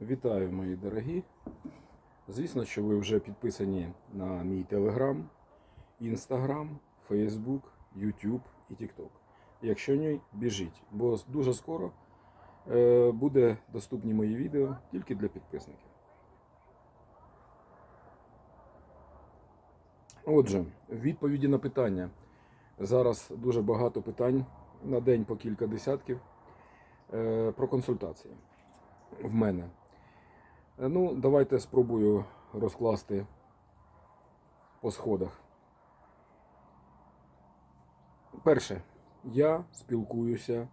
Вітаю, мої дорогі. Звісно, що ви вже підписані на мій Телеграм, Інстаграм, Фейсбук, Ютуб і Тікток. Якщо ні, біжіть, бо дуже скоро е, буде доступні мої відео тільки для підписників. Отже, відповіді на питання. Зараз дуже багато питань на день по кілька десятків е, про консультації в мене. Е, Ну, давайте спробую розкласти по сходах. Перше, я спілкуюся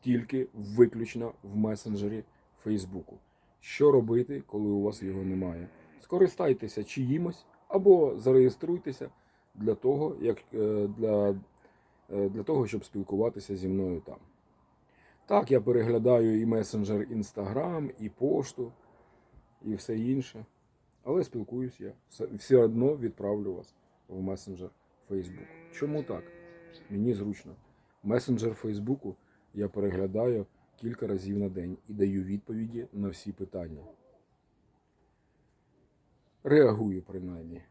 тільки виключно в месенджері Фейсбуку. Що робити, коли у вас його немає? Скористайтеся чиїмось або зареєструйтеся для того, як, е, для, е, для того, щоб спілкуватися зі мною там. Так, я переглядаю і месенджер Instagram, і пошту, і все інше. Але спілкуюсь я. Все- одно відправлю вас в месенджер Facebook. Чому так? Мені зручно. Месенджер Фейсбуку я переглядаю кілька разів на день і даю відповіді на всі питання. Реагую принаймні.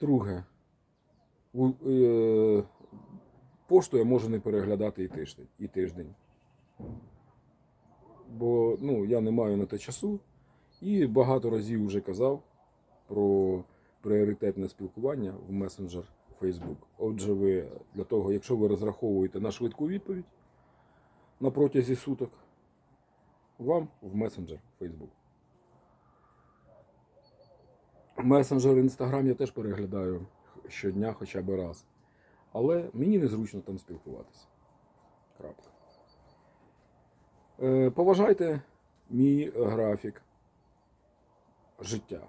Друге. Е, Пошту я можу не переглядати і тиждень. Бо ну, я не маю на те часу і багато разів вже казав про пріоритетне спілкування в месенджер Facebook. Отже, ви для того, якщо ви розраховуєте на швидку відповідь на протязі суток, вам в месенджер Facebook. Месенджер Instagram я теж переглядаю щодня хоча б раз. Але мені незручно там спілкуватися. Крапка. Е, поважайте мій графік життя.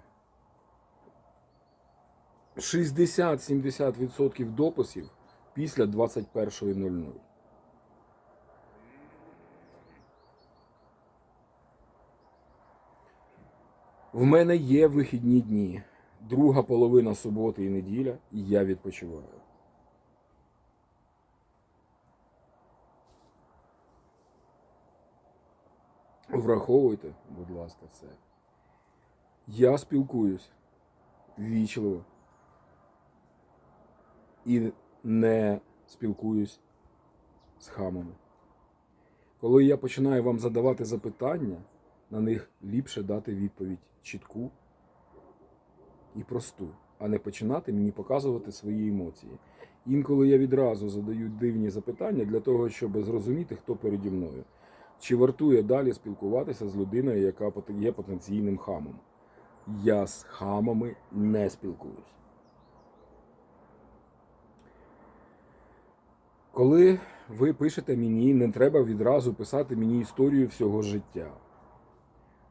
60-70% дописів після 21.00. В мене є вихідні дні. Друга половина суботи і неділя, і я відпочиваю. Враховуйте, будь ласка, це. Я спілкуюсь вічливо і не спілкуюсь з хамами. Коли я починаю вам задавати запитання, на них ліпше дати відповідь чітку і просту, а не починати мені показувати свої емоції. Інколи я відразу задаю дивні запитання для того, щоб зрозуміти, хто переді мною. Чи вартує далі спілкуватися з людиною, яка є потенційним хамом? Я з хамами не спілкуюсь. Коли ви пишете мені, не треба відразу писати мені історію всього життя.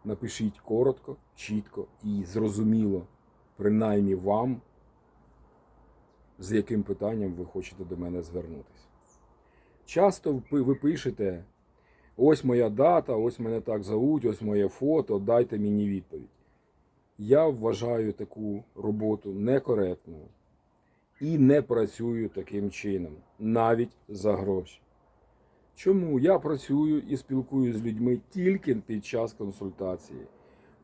Напишіть коротко, чітко і зрозуміло, принаймні вам, з яким питанням ви хочете до мене звернутися. Часто ви пишете, ось моя дата, ось мене так зовуть, ось моє фото, дайте мені відповідь. Я вважаю таку роботу некоректною і не працюю таким чином, навіть за гроші. Чому я працюю і спілкуюся з людьми тільки під час консультації?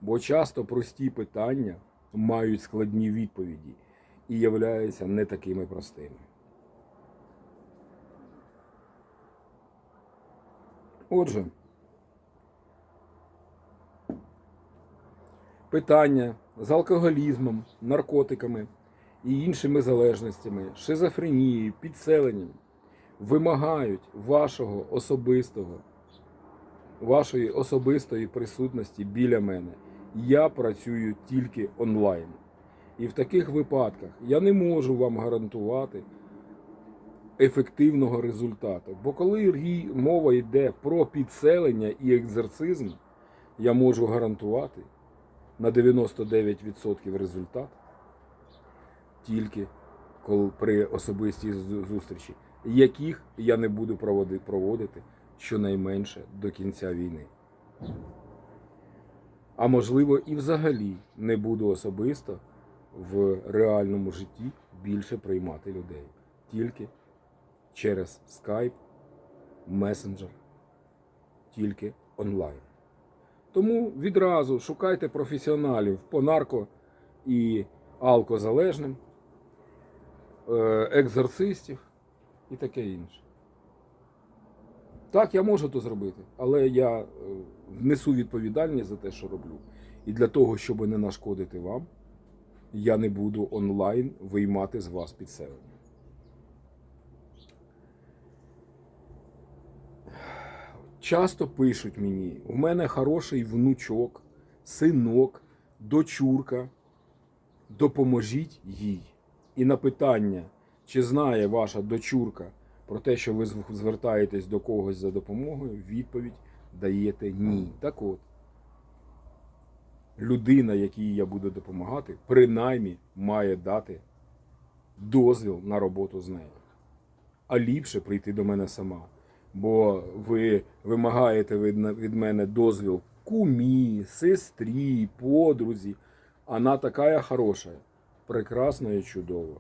Бо часто прості питання мають складні відповіді і являються не такими простими. Отже, питання з алкоголізмом, наркотиками і іншими залежностями, шизофренією, підселенням вимагають вашого особистого, вашої особистої присутності біля мене. Я працюю тільки онлайн. І в таких випадках я не можу вам гарантувати ефективного результату. Бо коли мова йде про підселення і екзорцизм, я можу гарантувати на 99% результат тільки при особистій зустрічі, яких я не буду проводити щонайменше до кінця війни. А можливо, і взагалі не буду особисто в реальному житті більше приймати людей. Тільки через Skype, Messenger тільки онлайн. Тому відразу шукайте професіоналів по нарко і алкозалежним, е, екзорцистів і таке інше. Так, я можу то зробити, але я е, несу відповідальність за те, що роблю. І для того, щоб не нашкодити вам, я не буду онлайн виймати з вас підселення. Часто пишуть мені: у мене хороший внучок, синок, дочурка. Допоможіть їй. І на питання, чи знає ваша дочурка про те, що ви звертаєтесь до когось за допомогою, відповідь даєте ні. Так от, людина, якій я буду допомагати, принаймні має дати дозвіл на роботу з нею. А ліпше прийти до мене сама. Бо ви вимагаєте від, мене дозвіл кумі, сестрі, подрузі. Вона така хороша, прекрасна і чудова.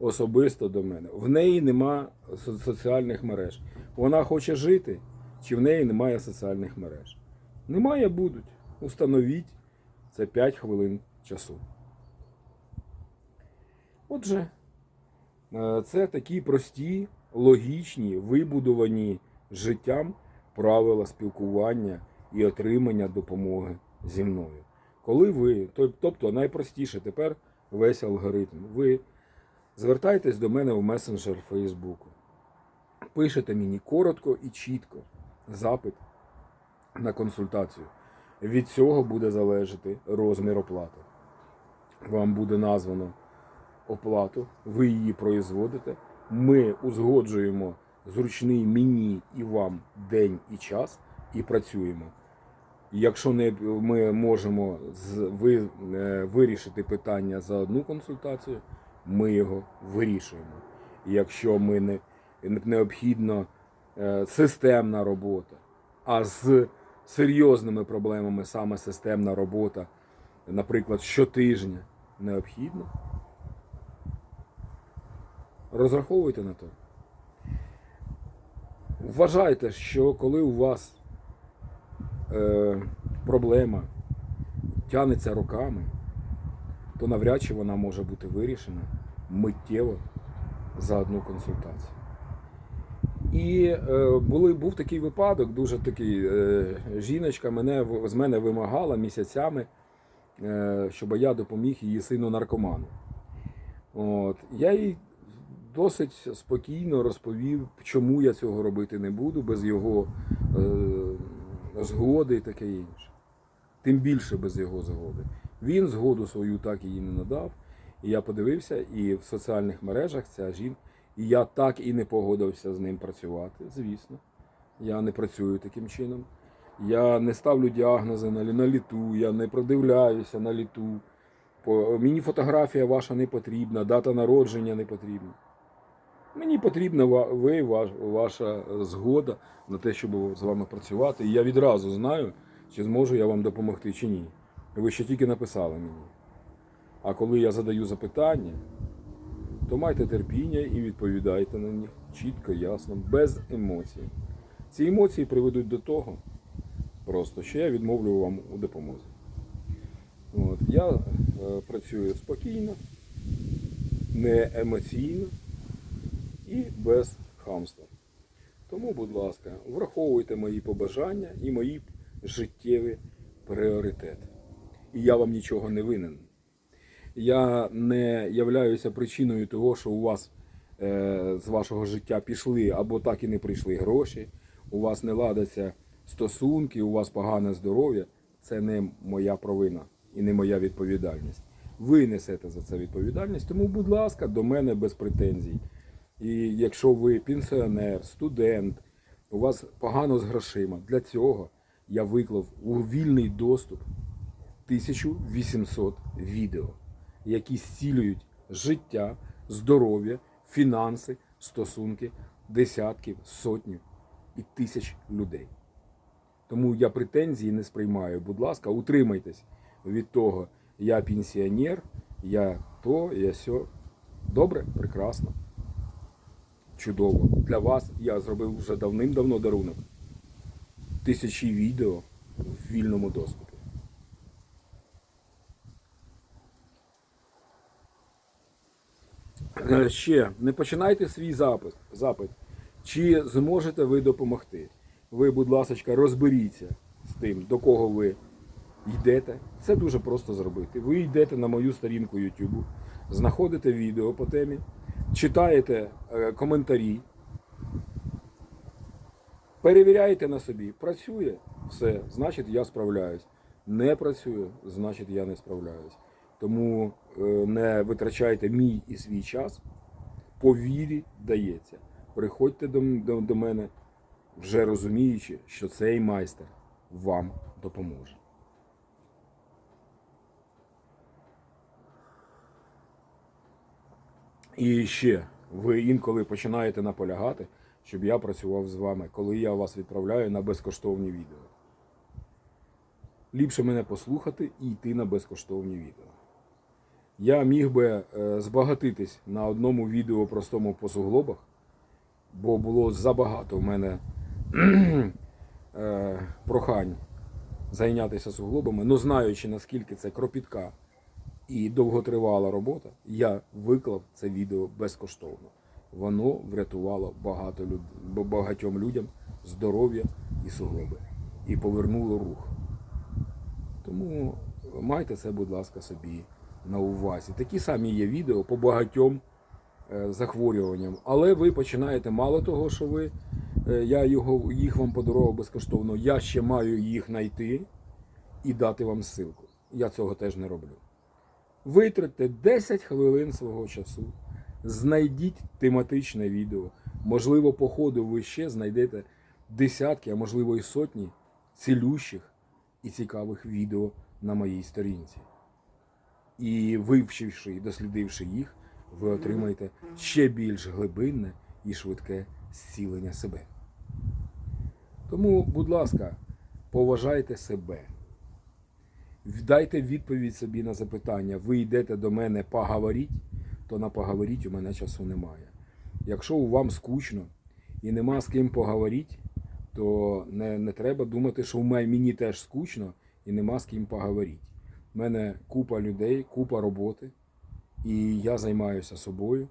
Особисто до мене. В неї нема со- соціальних мереж. Вона хоче жити, чи в неї немає соціальних мереж. Немає будуть. Установіть це 5 хвилин часу. Отже, е, це такі прості, логічні, вибудовані життям правила спілкування і отримання допомоги зі мною. Коли ви, тобто найпростіше тепер весь алгоритм, ви звертаєтесь до мене в месенджер Фейсбуку, пишете мені коротко і чітко запит на консультацію. Від цього буде залежати розмір оплати. Вам буде названо оплату, ви її производите. Ми узгоджуємо зручний мені і вам день і час і працюємо. Якщо не ми можемо ви, е, вирішити питання за одну консультацію, ми його вирішуємо. Якщо ми не необхідно е, системна робота, а з серйозними проблемами саме системна робота, наприклад, щотижня необхідно, розраховуйте на то. Вважайте, що коли у вас е, проблема тягнеться роками, то навряд чи вона може бути вирішена миттєво за одну консультацію. І е, були, був такий випадок, дуже такий, е, жіночка мене, з мене вимагала місяцями, е, щоб я допоміг її сину наркоману. От. Я їй досить спокійно розповів, чому я цього робити не буду, без його е, згоди і таке інше. Тим більше без його згоди. Він згоду свою так їй не надав. І я подивився, і в соціальних мережах ця жінка, і я так і не погодився з ним працювати, звісно. Я не працюю таким чином. Я не ставлю діагнози на, на літу, я не продивляюся на літу. Мені фотографія ваша не потрібна, дата народження не потрібна. Мені потрібна ви, ваша згода на те, щоб з вами працювати. І я відразу знаю, чи зможу я вам допомогти чи ні. Ви ще тільки написали мені. А коли я задаю запитання, то майте терпіння і відповідайте на них чітко, ясно, без емоцій. Ці емоції приведуть до того, просто що я відмовлю вам у допомозі. От, я е, працюю спокійно, не емоційно і без хамства. Тому, будь ласка, враховуйте мої побажання і мої життєві пріоритети. І я вам нічого не винен. Я не являюся причиною того, що у вас е, з вашого життя пішли або так і не прийшли гроші, у вас не ладяться стосунки, у вас погане здоров'я. Це не моя провина і не моя відповідальність. Ви несете за це відповідальність, тому, будь ласка, до мене без претензій. І якщо ви пенсіонер, студент, у вас погано з грошима, для цього я виклав у вільний доступ 1800 відео, які зцілюють життя, здоров'я, фінанси, стосунки десятків, сотнів і тисяч людей. Тому я претензії не сприймаю. Будь ласка, утримайтесь від того, я пенсіонер, я то, я сьо. Добре, прекрасно. Чудово. Для вас я зробив вже давним-давно дарунок. тисячі відео в вільному доступі. Е, Ще не починайте свій запит, запит. Чи зможете ви допомогти? Ви, будь ласка, розберіться з тим, до кого ви йдете. Це дуже просто зробити. Ви йдете на мою сторінку YouTube, знаходите відео по темі, читаєте е, коментарі, перевіряєте на собі, працює, все, значить я справляюсь. Не працює, значить я не справляюсь. Тому е, не витрачайте мій і свій час. По вірі дається. Приходьте до, до, до мене, вже розуміючи, що цей майстер вам допоможе. І ще ви інколи починаєте наполягати, щоб я працював з вами, коли я вас відправляю на безкоштовні відео. Ліпше мене послухати і йти на безкоштовні відео. Я міг би е, збагатитись на одному відео простому по суглобах, бо було забагато в мене е, прохань зайнятися суглобами, але знаючи наскільки це кропітка і довготривала робота, я виклав це відео безкоштовно. Воно врятувало багато люд... багатьом людям здоров'я і суглоби і повернуло рух. Тому майте це, будь ласка, собі на увазі. Такі самі є відео по багатьом е, захворюванням. Але ви починаєте мало того, що ви, е, я його, їх вам подарував безкоштовно, я ще маю їх знайти і дати вам ссылку. Я цього теж не роблю. Витратьте 10 хвилин свого часу, знайдіть тематичне відео. Можливо, по ходу ви ще знайдете десятки, а можливо і сотні цілющих і цікавих відео на моїй сторінці. І вивчивши і дослідивши їх, ви отримаєте ще більш глибинне і швидке зцілення себе. Тому, будь ласка, поважайте себе. Дайте відповідь собі на запитання. Ви йдете до мене поговоріть, то на поговоріть у мене часу немає. Якщо вам скучно і нема з ким поговоріть, то не, не треба думати, що в мені теж скучно і нема з ким поговоріть. У мене купа людей, купа роботи, і я займаюся собою,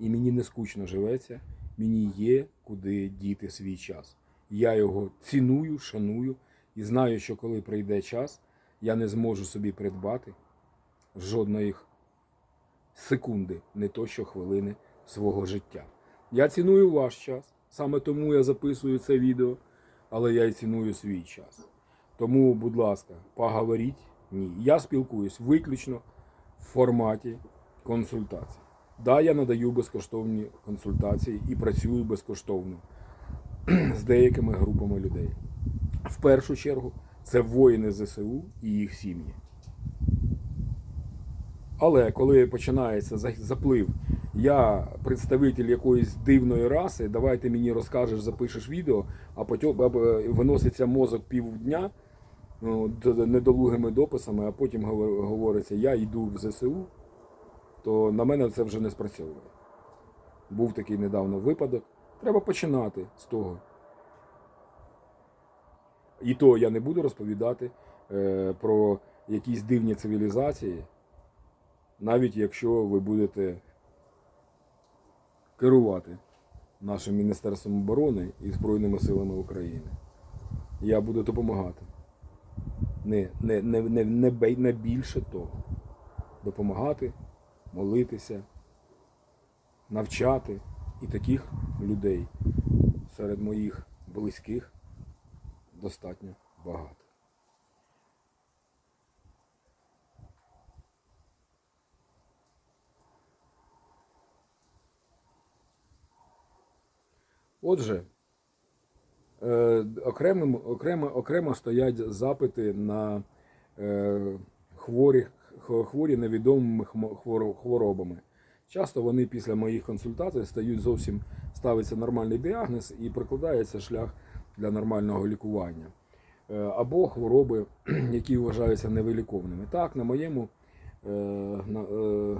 і мені не скучно живеться, мені є куди діти свій час. Я його ціную, шаную і знаю, що коли прийде час, я не зможу собі придбати жодної секунди, не то що хвилини свого життя. Я ціную ваш час, саме тому я записую це відео, але я і ціную свій час. Тому, будь ласка, поговоріть. Ні. Я спілкуюсь виключно в форматі консультацій. Да, я надаю безкоштовні консультації і працюю безкоштовно з деякими групами людей. В першу чергу це воїни ЗСУ і їх сім'ї. Але коли починається заплив, я представитель якоїсь дивної раси, давайте мені розкажеш, запишеш відео, а потім виноситься мозок півдня ну, недолугими дописами, а потім говориться, я йду в ЗСУ, то на мене це вже не спрацьовує. Був такий недавно випадок. Треба починати з того. І то я не буду розповідати е, про якісь дивні цивілізації, навіть якщо ви будете керувати нашим Міністерством оборони і Збройними силами України. Я буду допомагати. Не, не, не, не, не, не більше того. Допомагати, молитися, навчати. І таких людей серед моїх близьких достатньо багато. Отже, е, окремим, окремо, окремо стоять запити на е, хворі, хворі невідомими хворобами. Часто вони після моїх консультацій стають зовсім ставиться нормальний діагноз і прокладається шлях для нормального лікування. Е, Або хвороби, які вважаються невиліковними. Так, на моєму, е, на, е,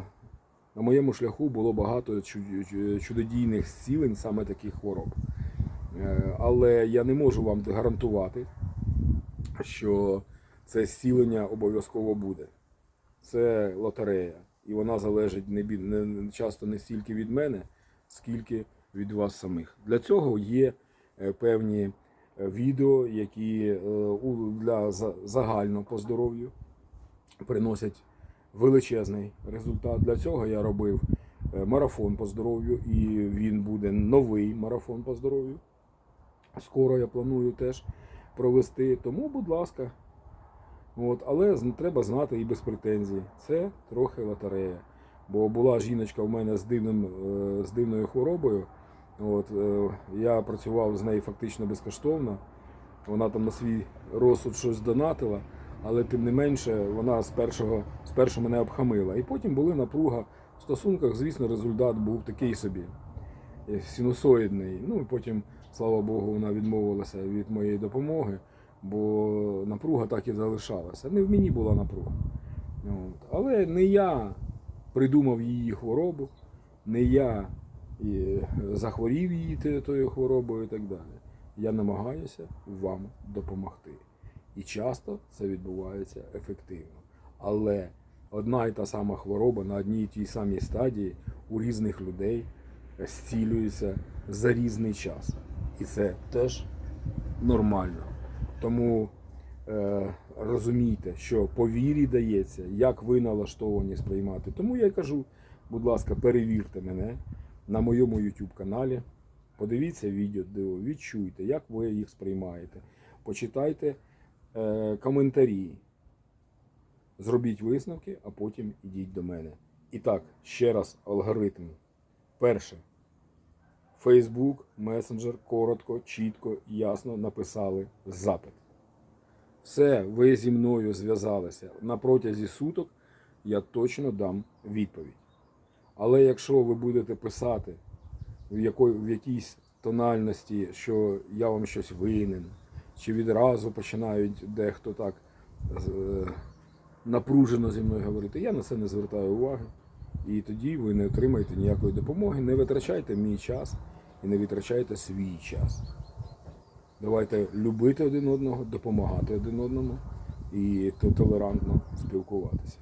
на моєму шляху було багато чу- чу- чудодійних зцілень саме таких хвороб. Але я не можу вам гарантувати, що це зцілення обов'язково буде. Це лотерея. І вона залежить не, не часто не стільки від мене, скільки від вас самих. Для цього є певні відео, які е, для за- загально по здоров'ю приносять величезний результат. Для цього я робив е, марафон по здоров'ю, і він буде новий марафон по здоров'ю. Скоро я планую теж провести. Тому, будь ласка, От, але треба знати і без претензій. Це трохи лотерея. Бо була жіночка в мене з, дивним, е, з дивною хворобою. От, е, я працював з нею фактично безкоштовно. Вона там на свій розсуд щось донатила, але тим не менше вона з першого, спершу мене обхамила. І потім були напруга в стосунках. Звісно, результат був такий собі е, синусоїдний. Ну і потім, слава Богу, вона відмовилася від моєї допомоги, бо напруга так і залишалася. Не в мені була напруга. От. Але не я придумав її хворобу, не я е, захворів її тою хворобою і так далі. Я намагаюся вам допомогти. І часто це відбувається ефективно. Але одна і та сама хвороба на одній і тій самій стадії у різних людей зцілюється за різний час. І це теж нормально. Тому е, розумійте, що по вірі дається, як ви налаштовані сприймати. Тому я кажу, будь ласка, перевірте мене на моєму YouTube каналі. Подивіться відео, відчуйте, як ви їх сприймаєте. Почитайте е, коментарі. Зробіть висновки, а потім ідіть до мене. І так, ще раз алгоритм. Перше. Facebook, месенджер, коротко, чітко, ясно написали запит. Все, ви зі мною зв'язалися. На протязі суток я точно дам відповідь. Але якщо ви будете писати в, якої, в якійсь тональності, що я вам щось винен, чи відразу починають дехто так е, напружено зі мною говорити, я на це не звертаю уваги. І тоді ви не отримаєте ніякої допомоги, не витрачайте мій час і не витрачайте свій час. Давайте любити один одного, допомагати один одному і толерантно спілкуватися.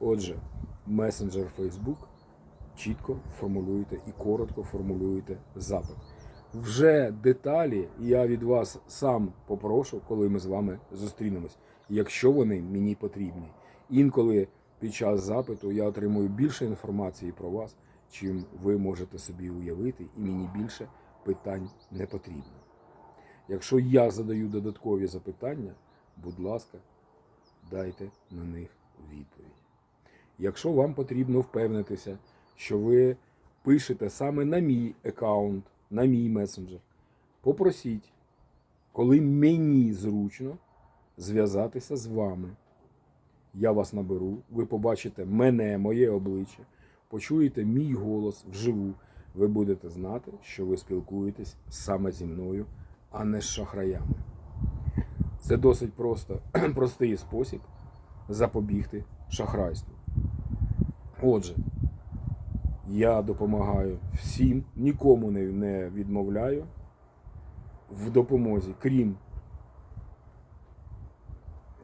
Отже, месенджер Facebook чітко формулюєте і коротко формулюєте запит. Вже деталі я від вас сам попрошу, коли ми з вами зустрінемось, якщо вони мені потрібні. Інколи під час запиту я отримую більше інформації про вас, чим ви можете собі уявити, і мені більше питань не потрібно. Якщо я задаю додаткові запитання, будь ласка, дайте на них відповідь. Якщо вам потрібно впевнитися, що ви пишете саме на мій аккаунт, на мій месенджер, попросіть, коли мені зручно зв'язатися з вами. Я вас наберу, ви побачите мене, моє обличчя, почуєте мій голос вживу. Ви будете знати, що ви спілкуєтесь саме зі мною, а не з шахраями. Це досить просто, простий спосіб запобігти шахрайству. Отже, я допомагаю всім, нікому не, відмовляю в допомозі, крім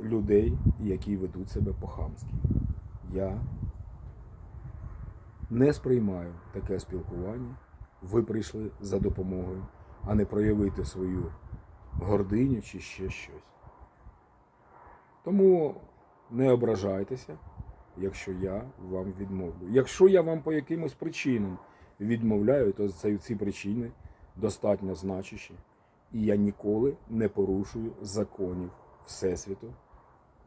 людей, які ведуть себе по-хамськи. Я не сприймаю таке спілкування. Ви прийшли за допомогою, а не проявити свою гординю чи ще щось. Тому не ображайтеся, якщо я вам відмовлю. Якщо я вам по якимось причинам відмовляю, то це- ці причини достатньо значущі. І я ніколи не порушую законів Всесвіту,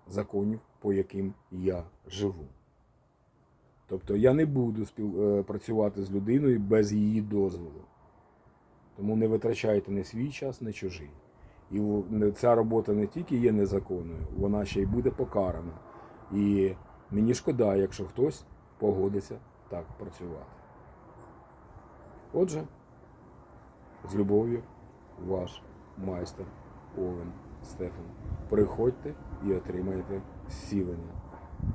законів, по яким я живу. Тобто я не буду е, працювати з людиною без її дозволу. Тому не витрачайте не свій час, не чужий. І ця робота не тільки є незаконною, вона ще й буде покарана. І мені шкода, якщо хтось погодиться так працювати. Отже, з любов'ю, ваш майстер Овен Стефан. Приходьте і отримайте зцілення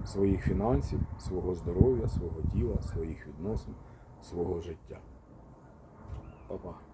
своїх фінансів, свого здоров'я, свого тіла, своїх відносин, свого життя. Па-па.